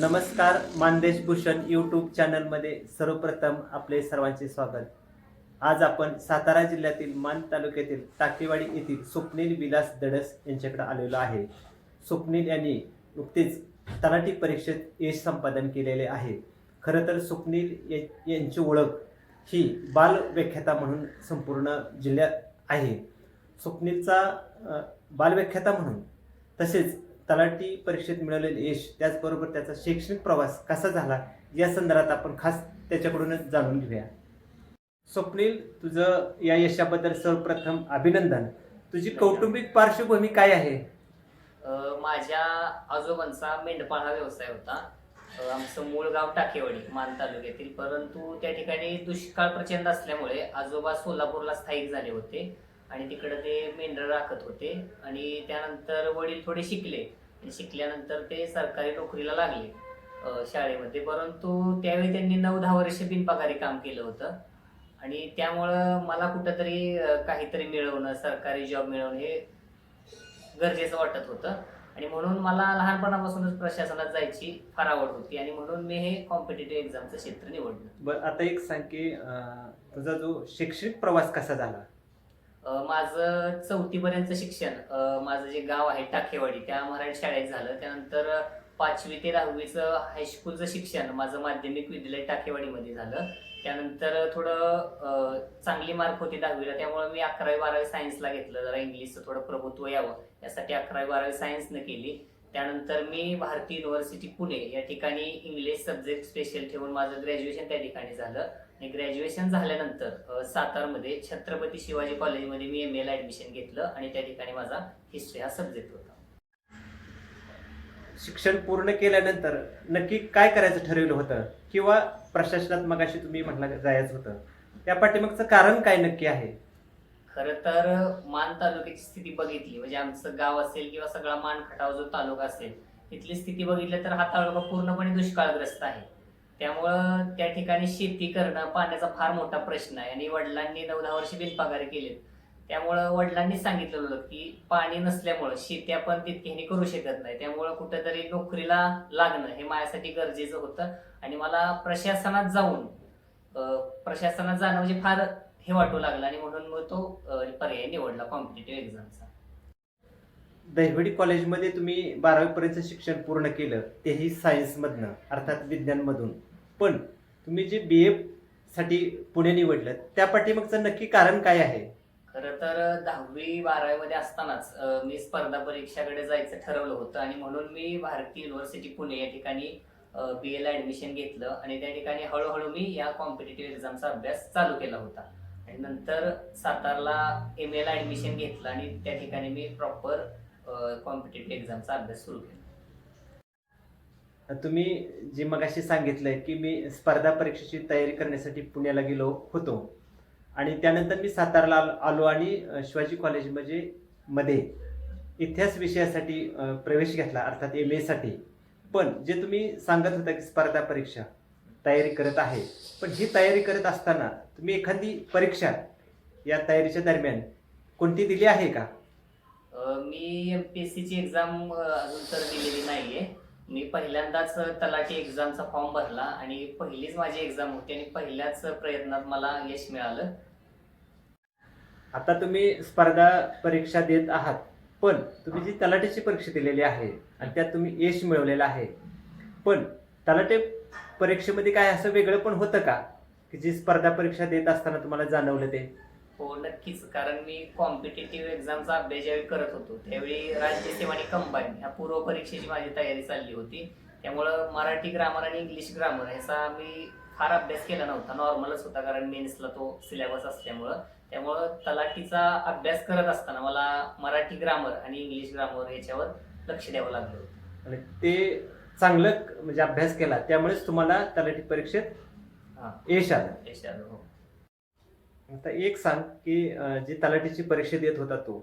नमस्कार मानदेश भूषण यूट्यूब चॅनलमध्ये सर्वप्रथम आपले सर्वांचे स्वागत. आज आपण सातारा जिल्ह्यातील मान तालुक्यातील टाकेवाडी येथील स्वप्नील विलास दडस यांच्याकडे आलेलो आहे. स्वप्नील यांनी नुकतेच तलाठी परीक्षेत यश संपादन केलेले आहे. खरं तर स्वप्नील यांची ओळख ही बाल व्याख्याता म्हणून संपूर्ण जिल्ह्यात आहे. स्वप्नीलचा बालव्याख्याता म्हणून तसेच तलाठी परीक्षेत मिळालेले यश त्याचबरोबर त्याचा शैक्षणिक प्रवास कसा झाला या संदर्भात आपण खास त्याच्याकडूनच जाणून घेऊया. स्वप्नील तुझं या यशाबद्दल सर्वप्रथम अभिनंदन. तुझी कौटुंबिक पार्श्वभूमी काय आहे? माझ्या आजोबांचा मेंढपाळ हा व्यवसाय होता. आमचं मूळ गाव टाकेवाडी मान तालुक्यातील. परंतु त्या ठिकाणी दुष्काळ प्रचंड असल्यामुळे आजोबा सोलापूरला स्थायिक झाले होते. आणि तिकडं ते मेंढरं राखत होते. आणि त्यानंतर वडील थोडे शिकले. आणि शिकल्यानंतर ते सरकारी नोकरीला लागले शाळेमध्ये. परंतु त्यावेळी त्यांनी नऊ दहा वर्ष बिनपगारी काम केलं होतं. आणि त्यामुळं मला कुठंतरी काहीतरी मिळवणं सरकारी जॉब मिळवणं हे गरजेचं वाटत होतं. आणि म्हणून मला लहानपणापासूनच प्रशासनात जायची फार आवड होती. आणि म्हणून मी हे कॉम्पिटेटिव्ह एक्झामचं क्षेत्र निवडलं. बरं आता एक सांग की तुझा जो शैक्षणिक प्रवास कसा झाला? माझं चौथीपर्यंतचं शिक्षण माझं जे गाव आहे टाकेवाडी त्या मराठी शाळेत झालं. त्यानंतर पाचवी ते दहावीचं हायस्कूलचं शिक्षण माझं माध्यमिक विद्यालय टाकेवाडीमध्ये झालं. त्यानंतर थोडं चांगली मार्क होती दहावीला. त्यामुळे मी अकरावी बारावी सायन्सला घेतलं. जरा इंग्लिशचं थोडं प्रभुत्व यावं. यासाठी अकरावी बारावी सायन्सनं केली. त्यानंतर मी भारती युनिव्हर्सिटी पुणे या ठिकाणी इंग्लिश सब्जेक्ट स्पेशल ठेवून माझं ग्रॅज्युएशन त्या ठिकाणी झालं. ग्रॅज्युएशन झाल्यानंतर सातारमध्ये छत्रपती शिवाजी कॉलेजमध्ये मी एम एला ॲडमिशन घेतलं आणि त्या ठिकाणी माझा हिस्ट्री हा सब्जेक्ट होता. शिक्षण पूर्ण केल्यानंतर नक्की काय करायचं ठरवलं होतं? किंवा प्रशासनात मगाशी तुम्ही म्हटलं जायचं होतं. त्या पाठीमागचं कारण काय नक्की आहे? खरं तर मान तालुक्याची स्थिती बघितली. म्हणजे आमचं गाव असेल किंवा सगळा मान खटाव जो तालुका असेल तिथली स्थिती बघितली तर हा तालुका पूर्णपणे दुष्काळग्रस्त आहे. त्यामुळं त्या ठिकाणी शेती करणं पाण्याचा फार मोठा प्रश्न आहे. आणि वडिलांनी नऊ दहा वर्ष बिनपगारी केलेत. त्यामुळं वडिलांनी सांगितलेलं होतं की पाणी नसल्यामुळं शेती आपण तितकीने करू शकत नाही. त्यामुळं कुठेतरी नोकरीला लागणं हे माझ्यासाठी गरजेचं होतं. आणि मला प्रशासनात जाऊन प्रशासनात जाणं म्हणजे फार हे वाटू लागलं. आणि म्हणून मग तो पर्याय निवडला कॉम्पिटेटिव्ह एक्झामचा. दहिवडी कॉलेजमध्ये तुम्ही बारावीपर्यंत शिक्षण पूर्ण केलं तेही सायन्समधनं अर्थात विज्ञानमधून. पण तुम्ही जे बी ए साठी पुणे निवडलं त्या पाठीमागचं नक्की कारण काय आहे? खरं तर दहावी बारावीमध्ये असतानाच मी स्पर्धा परीक्षाकडे जायचं ठरवलं होतं आणि म्हणून मी भारतीय युनिव्हर्सिटी पुणे या ठिकाणी बी एला ऍडमिशन घेतलं आणि त्या ठिकाणी हळूहळू मी या कॉम्पिटेटिव्ह एक्झामचा अभ्यास चालू केला होता. आणि नंतर सातारला एम एला ऍडमिशन घेतलं आणि त्या ठिकाणी मी प्रॉपर कॉम्पिटेटिव्ह एक्झामचा अभ्यास सुरू केला. तुम्ही जे मगाशी सांगितलंय की मी स्पर्धा परीक्षेची तयारी करण्यासाठी पुण्याला गेलो होतो. आणि त्यानंतर मी सातारला आलो- आलो आणि शिवाजी कॉलेज म्हणजे मध्ये इतिहास विषयासाठी प्रवेश घेतला अर्थात एम एसाठी पण जे तुम्ही सांगत होता की स्पर्धा परीक्षा तयारी करत आहे पण ही तयारी करत असताना तुम्ही एखादी परीक्षा या तयारीच्या दरम्यान कोणती दिली आहे का? मी एम पी एस सीची एक्झाम अजून तर दिलेली नाही आहे मी पहिल्यांदाच तलाठी एक्झामचा फॉर्म भरला आणि पहिलीच माझी एक्झाम होती आणि पहिल्याच प्रयत्नात मला यश मिळालं. आता तुम्ही स्पर्धा परीक्षा देत आहात पण तुम्ही जी तलाठीची परीक्षा दिलेली आहे आणि त्यात तुम्ही यश मिळवलेलं आहे पण तलाठी परीक्षेमध्ये काय असं वेगळं पण होतं का? की जी स्पर्धा परीक्षा देत असताना तुम्हाला जाणवलं ते? हो नक्कीच. कारण मी कॉम्पिटेटिव्ह एक्झामचा अभ्यास ज्यावेळी करत होतो त्यावेळी राज्यसेवा आणि कंबाईन ह्या पूर्व परीक्षेची माझी तयारी चालली होती. त्यामुळं मराठी ग्रामर आणि इंग्लिश ग्रामर ह्याचा मी फार अभ्यास केला नव्हता. नॉर्मलच होता कारण मेन्सला तो सिलेबस असल्यामुळं. त्यामुळं तलाठीचा अभ्यास करत असताना मला मराठी ग्रामर आणि इंग्लिश ग्रामर याच्यावर लक्ष द्यावं लागलं होतं. आणि ते चांगलं म्हणजे अभ्यास केला त्यामुळेच तुम्हाला तलाठी परीक्षेत. यश आलं. यश आलं, हो. आता एक सांग की जी तलाठीची परीक्षा देत होता तू.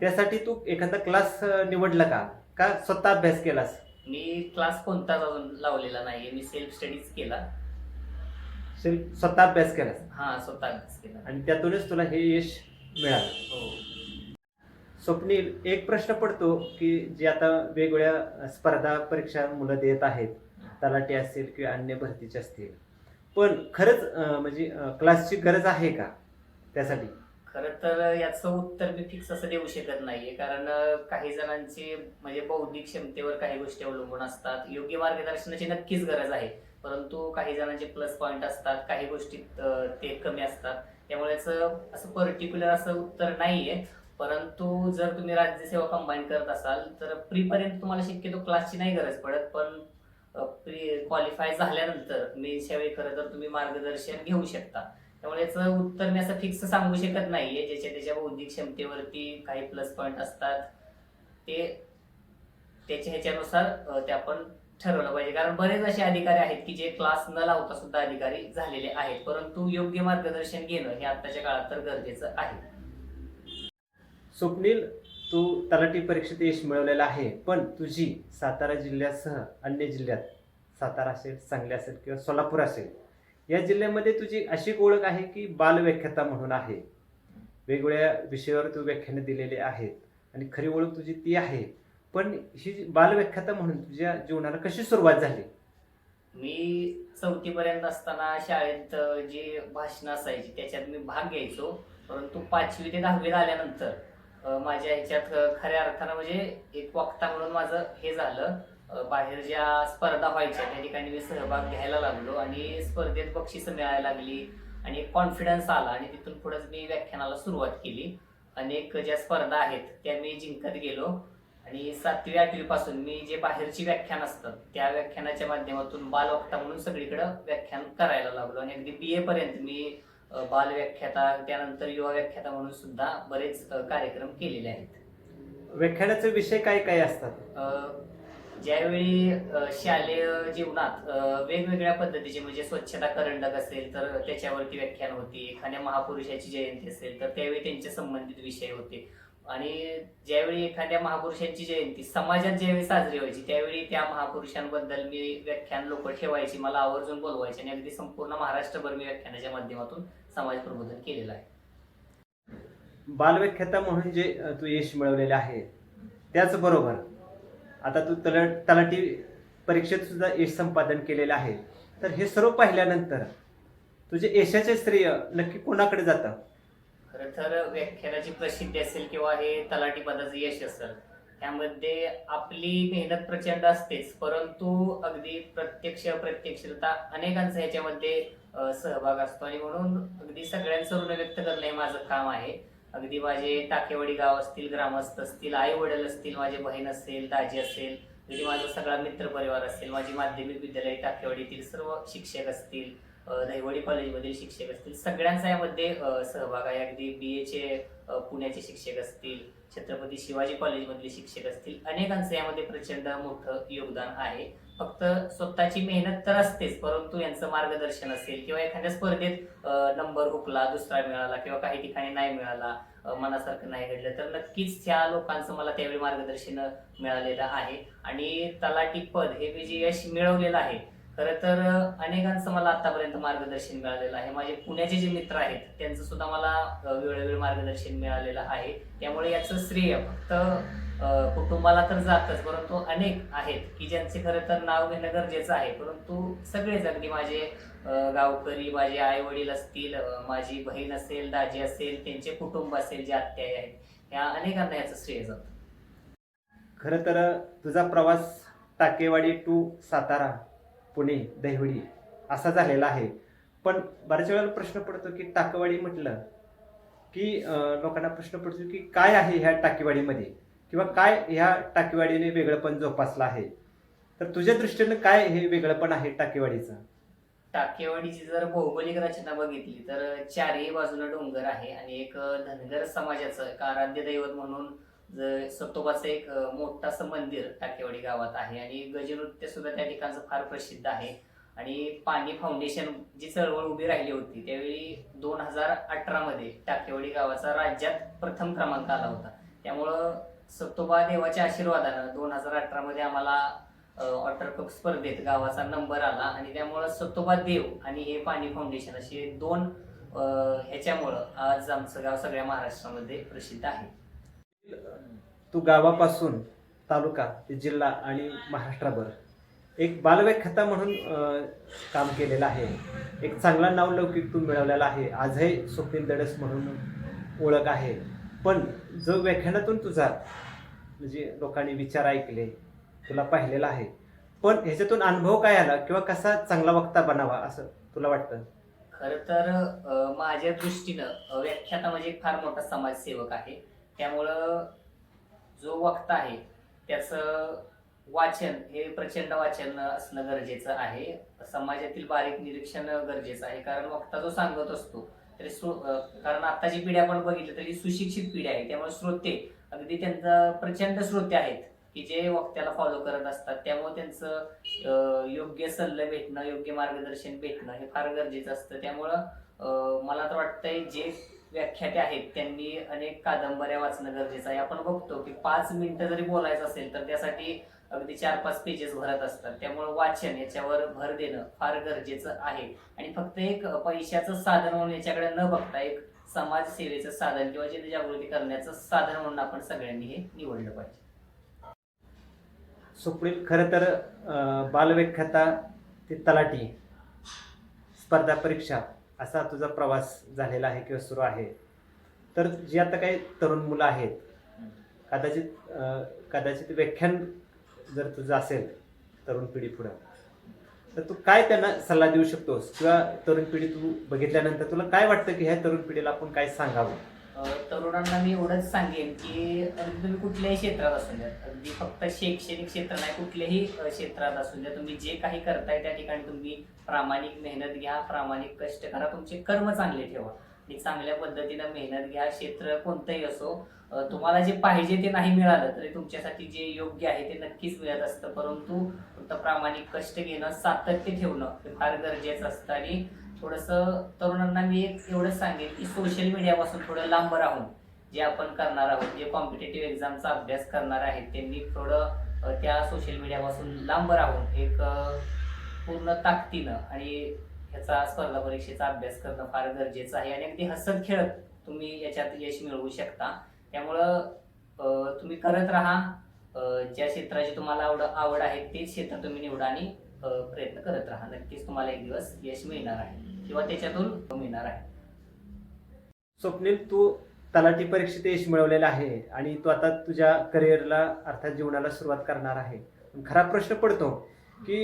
त्यासाठी तू एखादा क्लास निवडला का? का स्वतः अभ्यास केलास? मी क्लास कोणताच अजून लावलेला नाहीये. मी सेल्फ स्टडीज केला. सेल्फ- स्वतः अभ्यास केलास? हा स्वतः अभ्यास केला. आणि त्यातूनच तुला हे यश मिळालं. हो. स्वप्नील एक प्रश्न पडतो की जे आता वेगवेगळ्या स्पर्धा परीक्षा मुलं देत आहेत तलाठी असेल किंवा अन्य भरतीचे असतील पण खरंच म्हणजे क्लासची गरज आहे का त्यासाठी? खरं तर याचं उत्तर मी फिक्स असं देऊ शकत नाहीये. कारण काही जणांची म्हणजे बौद्धिक क्षमतेवर काही गोष्टी अवलंबून असतात. योग्य मार्गदर्शनाची नक्कीच गरज आहे. परंतु काही जणांचे प्लस पॉईंट असतात काही गोष्टीत ते कमी असतात. त्यामुळे असं पर्टिक्युलर असं उत्तर नाहीये. परंतु जर तुम्ही राज्यसेवा कंबाईन करत असाल तर प्रीपर्यंत तुम्हाला शक्यतो क्लासची नाही गरज पडत. पण क्वालिफाय झाल्यानंतर मेन्सच्या वेळी खरं तर तुम्ही मार्गदर्शन घेऊ शकता. त्यामुळे याचं उत्तर मी असं फिक्स सांगू शकत नाहीये ज्याच्या त्याच्या बौद्धिक क्षमतेवरती काही प्लस पॉईंट असतात. ते त्याच्या ह्याच्यानुसार ते आपण ठरवलं पाहिजे. कारण बरेच असे अधिकारी आहेत की जे क्लास न लावता सुद्धा अधिकारी झालेले आहेत. परंतु योग्य मार्गदर्शन घेणं हे आताच्या काळात तर गरजेचं आहे. स्वप्नील तू तलाठी परीक्षेत यश मिळवलेलं आहे पण तुझी सातारा जिल्ह्यासह अन्य जिल्ह्यात सातारा असेल सांगली असेल किंवा सोलापूर असेल या जिल्ह्यामध्ये तुझी अशी एक ओळख आहे की बालव्याख्याता म्हणून आहे. वेगवेगळ्या विषयावर तू व्याख्याने दिलेले आहेत आणि खरी ओळख तुझी ती आहे. पण ही जी बालव्याख्याता म्हणून तुझ्या जीवनाला कशी सुरुवात झाली? मी चौथीपर्यंत असताना शाळेत जी भाषणं असायची त्याच्यात मी भाग घ्यायचो. परंतु पाचवी ते दहावी झाल्यानंतर माझ्या ह्याच्यात खऱ्या अर्थानं म्हणजे एक वक्ता म्हणून माझं हे झालं. बाहेर ज्या स्पर्धा व्हायच्या त्या ठिकाणी मी सहभाग घ्यायला लागलो आणि स्पर्धेत बक्षिसं मिळायला लागली आणि एक कॉन्फिडन्स आला आणि तिथून पुढेच मी व्याख्यानाला सुरुवात केली. अनेक ज्या स्पर्धा आहेत त्या मी जिंकत गेलो आणि सातवी आठवीपासून मी जे बाहेरची व्याख्यान असतात त्या व्याख्यानाच्या माध्यमातून बालवक्ता म्हणून सगळीकडं व्याख्यान करायला लागलो आणि अगदी बी ए पर्यंत मी अ, बाल व्याख्याता त्यानंतर युवा व्याख्याता म्हणून सुद्धा बरेच कार्यक्रम केलेले आहेत. व्याख्यानाचे विषय काय काय असतात? अ, ज्यावेळी शालेय जीवनात वेगवेगळ्या पद्धतीचे म्हणजे स्वच्छता करंडक असेल तर त्याच्यावरती व्याख्यान होती. एखाद्या महापुरुषाची जयंती असेल तर त्यावेळी त्यांच्या संबंधित विषय होते. आणि ज्यावेळी एखाद्या महापुरुषांची जयंती समाजात ज्यावेळी साजरी व्हायची त्यावेळी त्या महापुरुषांबद्दल मी व्याख्यान लोक ठेवायची मला आवर्जून बोलवायचे आणि अगदी संपूर्ण महाराष्ट्रभर मी व्याख्यानाच्या माध्यमातून समाज प्रबोधन केलेलं आहे. बालव्याख्याता म्हणून जे तू यश मिळवलेले आहे त्याचबरोबर आता तू तल तलाठी परीक्षेत सुद्धा यश संपादन केलेलं आहे. तर हे सर्व पाहिल्यानंतर तुझे यशाचे श्रेय नक्की कोणाकडे जातं? खरं तर व्याख्यानाची प्रसिद्धी असेल किंवा हे तलाठी पदाचं यश असेल त्यामध्ये आपली मेहनत प्रचंड असतेच परंतु अगदी प्रत्यक्ष प्रत्यक्षता अनेकांचा ह्याच्यामध्ये सहभाग असतो. आणि म्हणून अगदी सगळ्यांचं ऋण व्यक्त करणं हे माझं काम आहे. अगदी माझे टाकेवाडी गाव असतील ग्रामस्थ असतील आई वडील असतील माझे बहीण असेल दाजी असेल अगदी माझा सगळा मित्र परिवार असेल माझी माध्यमिक विद्यालय टाकेवाडीतील सर्व शिक्षक असतील दहिवडी कॉलेजमधील शिक्षक असतील. सगळ्यांचा यामध्ये सहभाग आहे. अगदी बी एचे पुण्याचे शिक्षक असतील छत्रपती शिवाजी कॉलेजमधले शिक्षक असतील अनेकांचं यामध्ये प्रचंड मोठं योगदान आहे. फक्त स्वतःची मेहनत तर असतेच परंतु यांचं मार्गदर्शन असेल किंवा एखाद्या स्पर्धेत नंबर हुकला दुसरा मिळाला किंवा काही ठिकाणी नाही मिळाला मनासारखं नाही घडलं तर नक्कीच त्या लोकांचं मला त्यावेळी मार्गदर्शन मिळालेलं आहे. आणि तलाठी पद हे मी जे यश मिळवलेलं आहे. खरं तर अनेकांचं मला आतापर्यंत मार्गदर्शन मिळालेलं आहे. माझे पुण्याचे जे मित्र आहेत त्यांचं सुद्धा मला वेळोवेळी मार्गदर्शन मिळालेलं आहे. त्यामुळे याचं श्रेय फक्त कुटुंबाला तर जातच परंतु अनेक आहेत की ज्यांचे खरं तर नाव घेणं गरजेचं आहे. परंतु सगळेच अगदी माझे गावकरी माझे आई वडील असतील माझी बहीण असेल दाजी असेल त्यांचे कुटुंब असेल जे आत्या आहेत या अनेकांना याचं श्रेय जातं. खरं तर तुझा प्रवास टाकेवाडी टू सातारा. पुणे दहिवडी असा झालेला आहे. पण बऱ्याच वेळेला प्रश्न पडतो की टाकेवाडी म्हटलं की लोकांना प्रश्न पडतो की काय आहे ह्या टाकेवाडीमध्ये? किंवा काय ह्या टाकेवाडीने वेगळंपण जोपासलं आहे? तर तुझ्या दृष्टीनं काय हे वेगळंपण आहे टाकेवाडीचं? टाकेवाडीची जर भौगोलिक रचना बघितली तर चारही बाजूला डोंगर आहे आणि एक धनगर समाजाचं एक आराध्य दैवत म्हणून सतोबाचं एक अ, असं मंदिर टाकेवाडी गावात आहे आणि गजनृत्य सुद्धा त्या ठिकाणचं फार प्रसिद्ध आहे. आणि पाणी फाउंडेशन जी चळवळ उभी राहिली होती त्यावेळी दोन हजार अठरा मध्ये टाकेवाडी गावाचा राज्यात प्रथम क्रमांक आला होता. त्यामुळं सतोबा देवाच्या आशीर्वादानं दोन हजार अठरा मध्ये आम्हाला वॉटर कप स्पर्धेत गावाचा नंबर आला आणि त्यामुळं सतोबा देव आणि हे पाणी फाउंडेशन असे दोन ह्याच्यामुळं आज आमचं गाव सगळ्या महाराष्ट्रामध्ये प्रसिद्ध आहे. तू गावापासून तालुका ते जिल्हा आणि महाराष्ट्रभर. एक बालव्याख्याता म्हणून काम केलेलं आहे. एक चांगला नावलौकिक तू मिळवलेला आहे. आजही स्वप्नील दडस म्हणून ओळख आहे. पण जो व्याख्यानातून तुझा म्हणजे लोकांनी विचार ऐकले तुला पाहिलेला आहे. पण ह्याच्यातून अनुभव काय आला किंवा कसा चांगला वक्ता बनावा असं तुला वाटतं? खरं तर माझ्या दृष्टीनं व्याख्याता म्हणजे एक फार मोठा समाजसेवक आहे. त्यामुळं जो वक्ता आहे त्याचं वाचन हे प्रचंड वाचन असणं गरजेचं आहे. समाजातील बारीक निरीक्षण गरजेचं आहे. कारण वक्ता जो सांगत असतो तरी स्रो कारण आत्ताची पिढी आपण बघितली तरी सुशिक्षित पिढी आहे. त्यामुळे श्रोते अगदी त्यांचा प्रचंड श्रोते आहेत की जे वक्त्याला फॉलो करत असतात. त्यामुळे त्यांचं योग्य सल्ला भेटणं योग्य मार्गदर्शन भेटणं हे फार गरजेचं असतं. त्यामुळं मला तर वाटतंय जे व्याख्याते आहेत. त्यांनी अनेक कादंबऱ्या वाचणं गरजेचं आहे. आपण बघतो की पाच मिनिटं जरी बोलायचं असेल तर त्यासाठी अगदी चार पाच पेजेस भरत असतात. त्यामुळे वाचन याच्यावर भर देणं फार गरजेचं आहे. आणि फक्त एक पैशाचं साधन म्हणून याच्याकडे न बघता एक समाजसेवेचं साधन किंवा जनजागृती करण्याचं साधन म्हणून आपण सगळ्यांनी हे निवडलं पाहिजे. स्वप्नील खरं तर बालव्याख्याता ते तलाठी स्पर्धा परीक्षा. असा तुझा प्रवास झालेला आहे किंवा सुरू आहे. तर जी आता काही तरुण मुलं आहेत कदाचित कदाचित व्याख्यान जर तुझं असेल तरुण पिढी पुढं तर तू काय त्यांना सल्ला देऊ शकतोस? किंवा तरुण पिढी तू बघितल्यानंतर तुला काय वाटतं की ह्या तरुण पिढीला आपण काय सांगावं? तरुणांना मी एवढंच सांगेन की अगदी तुम्ही कुठल्याही क्षेत्रात असू द्या. अगदी फक्त शैक्षणिक क्षेत्र नाही कुठल्याही क्षेत्रात असू द्या. तुम्ही जे काही करताय त्या ठिकाणी तुम्ही प्रामाणिक मेहनत घ्या प्रामाणिक कष्ट करा तुमचे कर्म चांगले ठेवा. आणि चांगल्या पद्धतीनं मेहनत घ्या क्षेत्र कोणतंही असो तुम्हाला जे पाहिजे ते नाही मिळालं तरी तुमच्यासाठी जे योग्य आहे ते नक्कीच मिळत असतं. परंतु फक्त प्रामाणिक कष्ट घेणं सातत्य ठेवणं हे फार गरजेचं असतं. आणि थोडंसं तरुणांना मी एक एवढंच सांगेन की सोशल मीडियापासून थोडं लांब राहून जे आपण करणार आहोत जे कॉम्पिटेटिव्ह एक्झामचा अभ्यास करणार आहेत त्यांनी थोडं त्या सोशल मीडियापासून लांब राहून एक पूर्ण ताकदीनं आणि ह्याचा स्पर्धा परीक्षेचा अभ्यास करणं फार गरजेचं आहे आणि अगदी हसत खेळत तुम्ही याच्यात यश मिळवू शकता. त्यामुळं तुम्ही करत राहा. ज्या क्षेत्राची तुम्हाला आवड आवड आहे तेच क्षेत्र तुम्ही निवडा आणि प्रयत्न करत राहा. नक्कीच तुम्हाला एक दिवस यश मिळणार आहे. किंवा त्याच्यातून मिळणार आहे. स्वप्नील तू तलाठी परीक्षेत यश मिळवलेलं आहे आणि तू आता तुझ्या करिअरला अर्थात जीवनाला सुरुवात करणार आहे. खरा प्रश्न पडतो की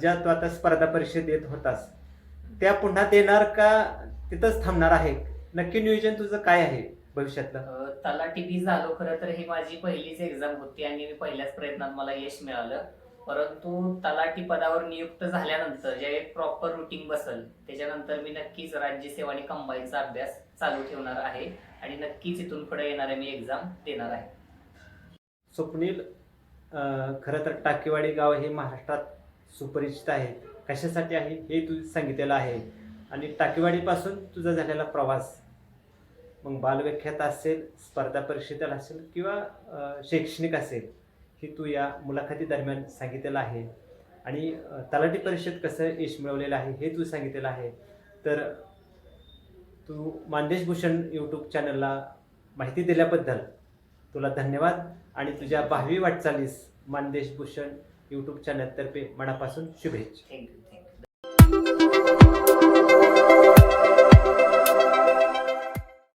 ज्या तू आता स्पर्धा परीक्षेत देत होतास त्या पुन्हा देणार का तिथंच थांबणार आहे? नक्की नियोजन तुझं काय आहे भविष्यातलं? तलाठी बी झालो खरं तर ही माझी पहिलीच एक्झाम होती आणि मी पहिल्याच प्रयत्नात मला यश मिळालं. परंतु तलाठी पदावर नियुक्त झाल्यानंतर जे एक प्रॉपर रुटीन बसल त्याच्यानंतर मी नक्कीच राज्यसेवा आणि कंबाईनचा अभ्यास चालू ठेवणार आहे आणि नक्कीच इथून पुढे येणाऱ्या मी एक्झाम देणार आहे. स्वप्नील खरं तर टाकेवाडी गाव हे महाराष्ट्रात सुपरिचित आहे. कशासाठी आहे हे तू सांगितलेलं आहे. आणि टाकेवाडीपासून तुझा झालेला प्रवास मग बालव्याख्यात असेल स्पर्धा परीक्षेत असेल किंवा शैक्षणिक असेल हे तू या मुलाखती दरम्यान सांगितलेलं आहे. आणि तलाठी परिषद कसं यश मिळवलेलं आहे हे तू सांगितलेलं आहे. तर तू मानदेश भूषण यूट्यूब चॅनलला माहिती दिल्याबद्दल तुला धन्यवाद. आणि तुझ्या भावी वाटचालीस मानदेश भूषण यूट्यूब चॅनलतर्फे मनापासून शुभेच्छा. थँक्यू